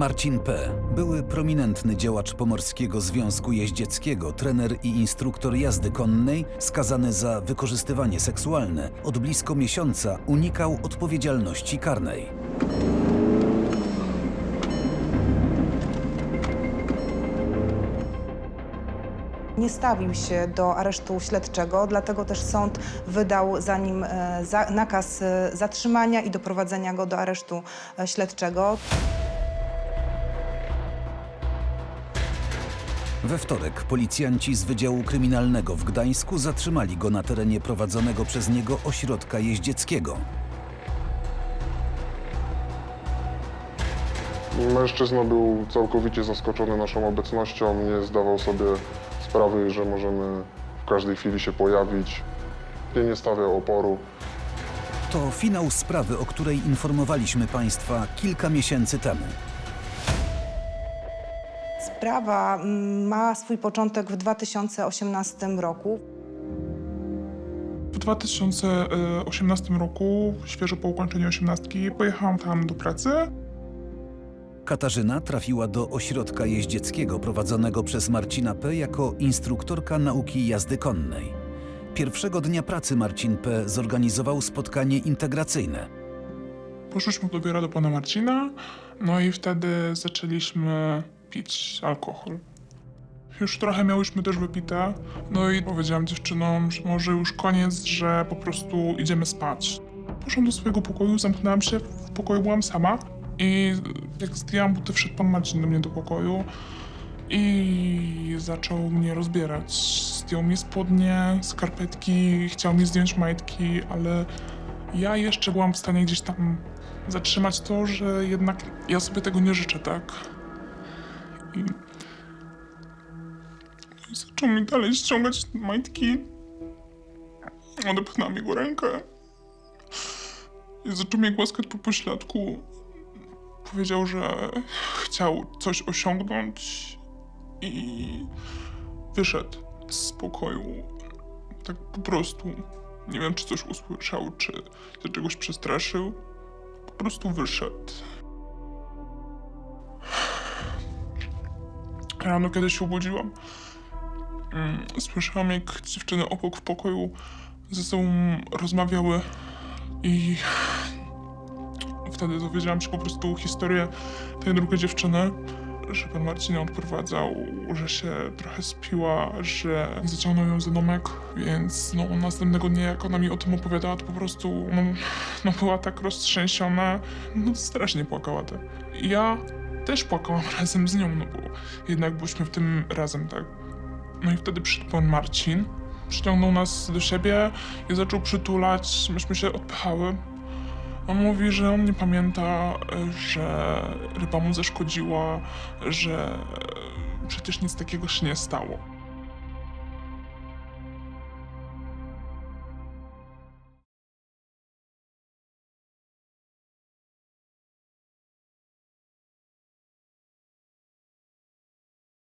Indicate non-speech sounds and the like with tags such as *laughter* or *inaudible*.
Marcin P., były prominentny działacz Pomorskiego Związku Jeździeckiego, trener i instruktor jazdy konnej, skazany za wykorzystywanie seksualne, od blisko miesiąca unikał odpowiedzialności karnej. Nie stawił się do aresztu śledczego, dlatego też sąd wydał za nim e, nakaz e, zatrzymania i doprowadzenia go do aresztu e, śledczego. We wtorek policjanci z Wydziału Kryminalnego w Gdańsku zatrzymali go na terenie prowadzonego przez niego ośrodka jeździeckiego. Mężczyzna był całkowicie zaskoczony naszą obecnością, nie zdawał sobie sprawy, że możemy w każdej chwili się pojawić. Nie stawiał oporu. To finał sprawy, o której informowaliśmy Państwa kilka miesięcy temu. Sprawa mm, ma swój początek w 2018 roku. W 2018 roku, świeżo po ukończeniu osiemnastki, pojechałam tam do pracy. Katarzyna trafiła do ośrodka jeździeckiego prowadzonego przez Marcina P. jako instruktorka nauki jazdy konnej. Pierwszego dnia pracy Marcin P. zorganizował spotkanie integracyjne. Poszliśmy do biura do pana Marcina, no i wtedy zaczęliśmy pić alkohol. Już trochę miałyśmy też wypite, no i powiedziałam dziewczynom, że może już koniec, że po prostu idziemy spać. Poszłam do swojego pokoju, zamknęłam się, w pokoju byłam sama i jak zdjęłam buty, wszedł pan Marcin do mnie do pokoju i zaczął mnie rozbierać. Zdjął mi spodnie, skarpetki, chciał mi zdjąć majtki, ale ja jeszcze byłam w stanie gdzieś tam zatrzymać to, że jednak ja sobie tego nie życzę, tak? I, zaczął mi dalej ściągać majtki. Odepchnęłam jego rękę. I zaczął mnie głaskać po pośladku. Powiedział, że chciał coś osiągnąć i wyszedł z pokoju. Tak po prostu. Nie wiem, czy coś usłyszał, czy się czegoś przestraszył. Po prostu wyszedł. Rano, kiedy się obudziłam, mm, słyszałam, jak dziewczyny obok w pokoju ze sobą rozmawiały i wtedy dowiedziałam się po prostu historię tej drugiej dziewczyny, że pan Marcin ją odprowadzał, że się trochę spiła, że zaciągnął ją za domek, więc no następnego dnia jak ona mi o tym opowiadała, to po prostu no, no była tak roztrzęsiona, no strasznie płakała tak. Ja też płakałam *laughs* razem z nią, no bo jednak byliśmy w tym razem, tak. No i wtedy przyszedł pan Marcin, przyciągnął nas do siebie i zaczął przytulać, myśmy się odpychały. On mówi, że on nie pamięta, że ryba mu zaszkodziła, że przecież nic takiego się nie stało.